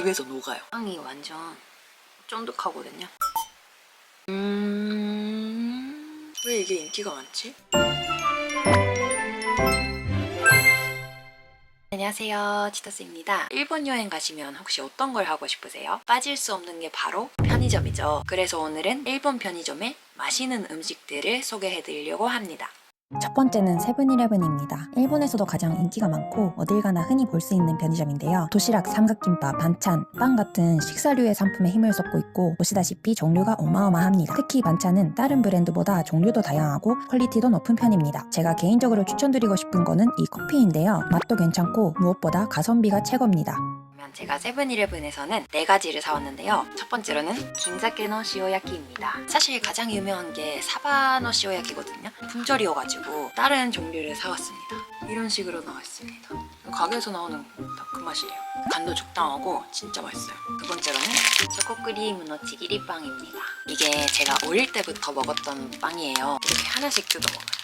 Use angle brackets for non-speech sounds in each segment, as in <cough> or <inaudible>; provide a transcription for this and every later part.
입에서 녹아요. 빵이 완전 쫀득하거든요. 음... 왜 이게 인기가 많지? 안녕하세요 치토스입니다 일본 여행 가시면 혹시 어떤 걸 하고 싶으세요? 빠질 수 없는 게 바로 편의점이죠 그래서 오늘은 일본 편의점의 맛있는 음식들을 소개해 드리려고 합니다 첫 번째는 세븐일레븐입니다. 일본에서도 가장 인기가 많고 어딜 가나 흔히 볼 수 있는 편의점인데요. 도시락, 삼각김밥, 반찬, 빵 같은 식사류의 상품에 힘을 쏟고 있고 보시다시피 종류가 어마어마합니다. 특히 반찬은 다른 브랜드보다 종류도 다양하고 퀄리티도 높은 편입니다. 제가 개인적으로 추천드리고 싶은 거는 이 커피인데요. 맛도 괜찮고 무엇보다 가성비가 최고입니다. 그러면 제가 세븐일레븐에서는 네 가지를 사왔는데요. 첫 번째로는 긴자케노 시오야키입니다. 사실 가장 유명한 게 사바노 시오야키거든요. 품절이어가지고 다른 종류를 사왔습니다. 이런 식으로 나와 있습니다. 가게에서 나오는 다 그 맛이에요. 간도 적당하고 진짜 맛있어요. 두 번째로는 초코크리무노 치기리 빵입니다. 이게 제가 어릴 때부터 먹었던 빵이에요. 이렇게 하나씩 뜯어 먹어요.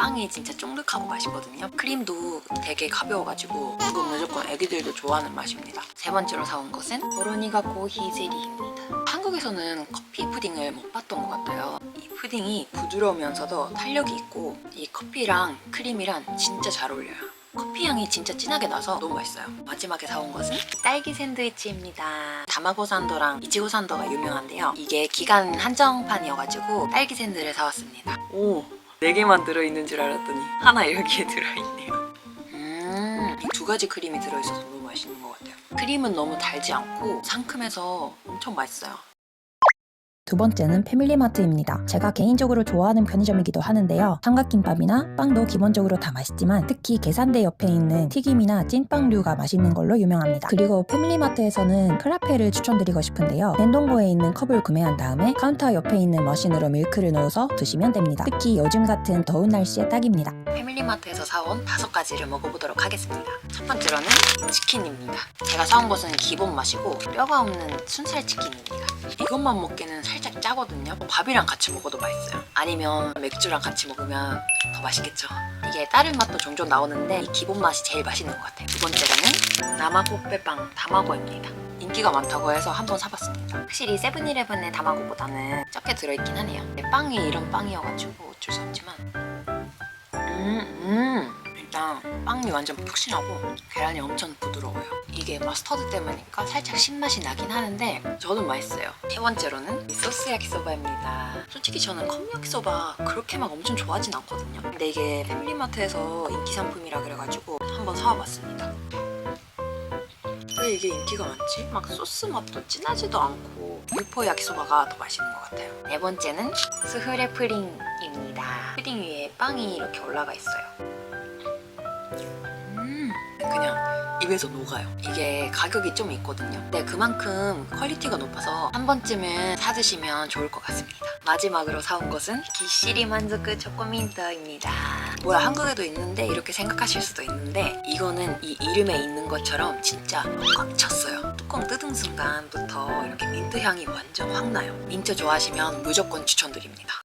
빵이 진짜 쫀득하고 맛있거든요. 크림도 되게 가벼워가지고 이거 무조건 애기들도 좋아하는 맛입니다. 세 번째로 사온 것은 보로니가 고히 제리입니다. 한국에서는 커피 푸딩을 못 봤던 것 같아요. 이 푸딩이 부드러우면서도 탄력이 있고 이 커피랑 크림이랑 진짜 잘 어울려요. 커피 향이 진짜 진하게 나서 너무 맛있어요. 마지막에 사온 것은 딸기 샌드위치입니다. 다마고 산도랑 이치고 산도가 유명한데요. 이게 기간 한정판이어가지고 딸기 샌드를 사왔습니다. 오, 네 개만 들어있는 줄 알았더니 하나 여기에 들어있네요. 음, 이두 가지 크림이 들어있어서 너무 맛있는 것 같아요. 크림은 너무 달지 않고 상큼해서 엄청 맛있어요. 두 번째는 패밀리마트입니다. 제가 개인적으로 좋아하는 편의점이기도 하는데요. 삼각김밥이나 빵도 기본적으로 다 맛있지만 특히 계산대 옆에 있는 튀김이나 찐빵류가 맛있는 걸로 유명합니다. 그리고 패밀리마트에서는 크라페를 추천드리고 싶은데요. 냉동고에 있는 컵을 구매한 다음에 카운터 옆에 있는 머신으로 밀크를 넣어서 드시면 됩니다. 특히 요즘 같은 더운 날씨에 딱입니다. 패밀리마트에서 사온 다섯 가지를 먹어보도록 하겠습니다. 첫 번째로는 치킨입니다. 제가 사온 것은 기본 맛이고 뼈가 없는 순살 치킨입니다. 이것만 먹기는 살짝 짜거든요. 밥이랑 같이 먹어도 맛있어요. 아니면 맥주랑 같이 먹으면 더 맛있겠죠. 이게 다른 맛도 종종 나오는데 이 기본 맛이 제일 맛있는 것 같아요. 두 번째로는 나마코빼빵 다마고입니다. 인기가 많다고 해서 한번 사봤습니다. 확실히 세븐일레븐의 다마고보다는 적게 들어있긴 하네요. 빵이 이런 빵이어가지고 어쩔 수 없지만 음, 음. 일단 빵이 완전 푹신하고 계란이 엄청 부드러워요. 이게 마스터드 때문이니까 살짝 신맛이 나긴 하는데 저는 맛있어요. 세 번째로는 이 소스 야키소바입니다. 솔직히 저는 컵 야키소바 그렇게 막 엄청 좋아하진 않거든요. 근데 이게 패밀리마트에서 인기 상품이라 그래가지고 한번 사와봤습니다. 왜 이게 인기가 많지? 막 소스 맛도 진하지도 않고 육포 야키소바가 더 맛있는 것 같아요. 네 번째는 스프레 프링입니다. 푸딩 위에 빵이 이렇게 올라가 있어요. 음, 그냥 입에서 녹아요. 이게 가격이 좀 있거든요. 근데 그만큼 퀄리티가 높아서 한 번쯤은 사드시면 좋을 것 같습니다. 마지막으로 사온 것은 기시리 만즈크 초코민트입니다. 뭐야 한국에도 있는데 이렇게 생각하실 수도 있는데 이거는 이 이름에 있는 것처럼 진짜 꽉 찼어요. 뚜껑 뜯은 순간부터 이렇게 민트 향이 완전 확 나요. 민트 좋아하시면 무조건 추천드립니다.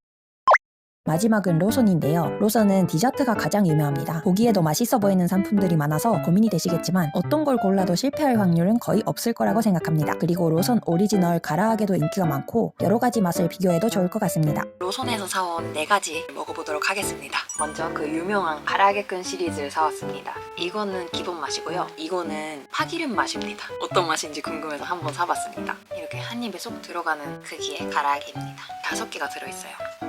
마지막은 로손인데요. 로손은 디저트가 가장 유명합니다. 보기에도 맛있어 보이는 상품들이 많아서 고민이 되시겠지만 어떤 걸 골라도 실패할 확률은 거의 없을 거라고 생각합니다. 그리고 로손 오리지널 가라아게도 인기가 많고 여러 가지 맛을 비교해도 좋을 것 같습니다. 로손에서 사온 네 가지 먹어보도록 하겠습니다. 먼저 그 유명한 가라아게끈 시리즈를 사왔습니다. 이거는 기본 맛이고요. 이거는 파기름 맛입니다. 어떤 맛인지 궁금해서 한번 사봤습니다. 이렇게 한 입에 쏙 들어가는 크기의 가라아게입니다. 다섯 개가 들어있어요.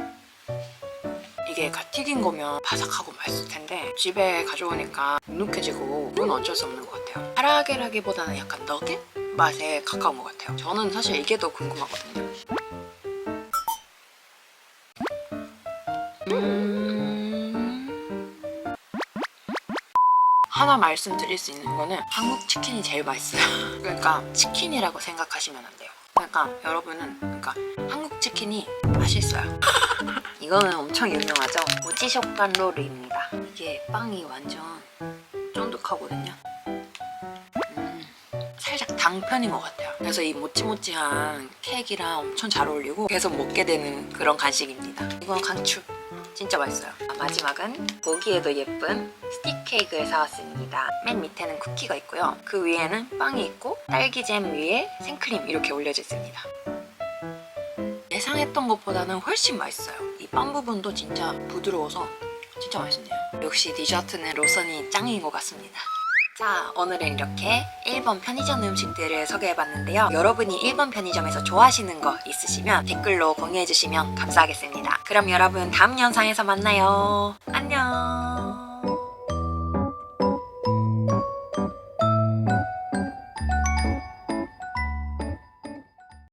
이게 갓 튀긴 거면 바삭하고 맛있을 텐데 집에 가져오니까 눅눅해지고 그건 어쩔 수 없는 것 같아요. 가라아게라기보다는 약간 너겟 맛에 가까운 것 같아요. 저는 사실 이게 더 궁금하거든요. 음... 하나 말씀드릴 수 있는 거는 한국 치킨이 제일 맛있어요. <laughs> 그러니까 치킨이라고 생각하시면 안 돼요. 그러니까 여러분은 그러니까 한국 치킨이 맛있어요. <laughs> 이거는 엄청 유명하죠. 모찌 식감 롤입니다. 이게 빵이 완전 쫀득하거든요. 음, 살짝 당편인 것 같아요. 그래서 이 모찌모찌한 케이크랑 엄청 잘 어울리고 계속 먹게 되는 그런 간식입니다. 이건 강추. 진짜 맛있어요. 아, 마지막은 보기에도 예쁜 스틱 케이크를 사왔습니다. 맨 밑에는 쿠키가 있고요. 그 위에는 빵이 있고 딸기잼 위에 생크림 이렇게 올려져 있습니다. 예상했던 것보다는 훨씬 맛있어요. 이 빵 부분도 진짜 부드러워서 진짜 맛있네요. 역시 디저트는 로선이 짱인 것 같습니다. 자, 오늘은 이렇게 1번 편의점 음식들을 소개해봤는데요. 여러분이 1번 편의점에서 좋아하시는 거 있으시면 댓글로 공유해주시면 감사하겠습니다. 그럼 여러분 다음 영상에서 만나요. 안녕.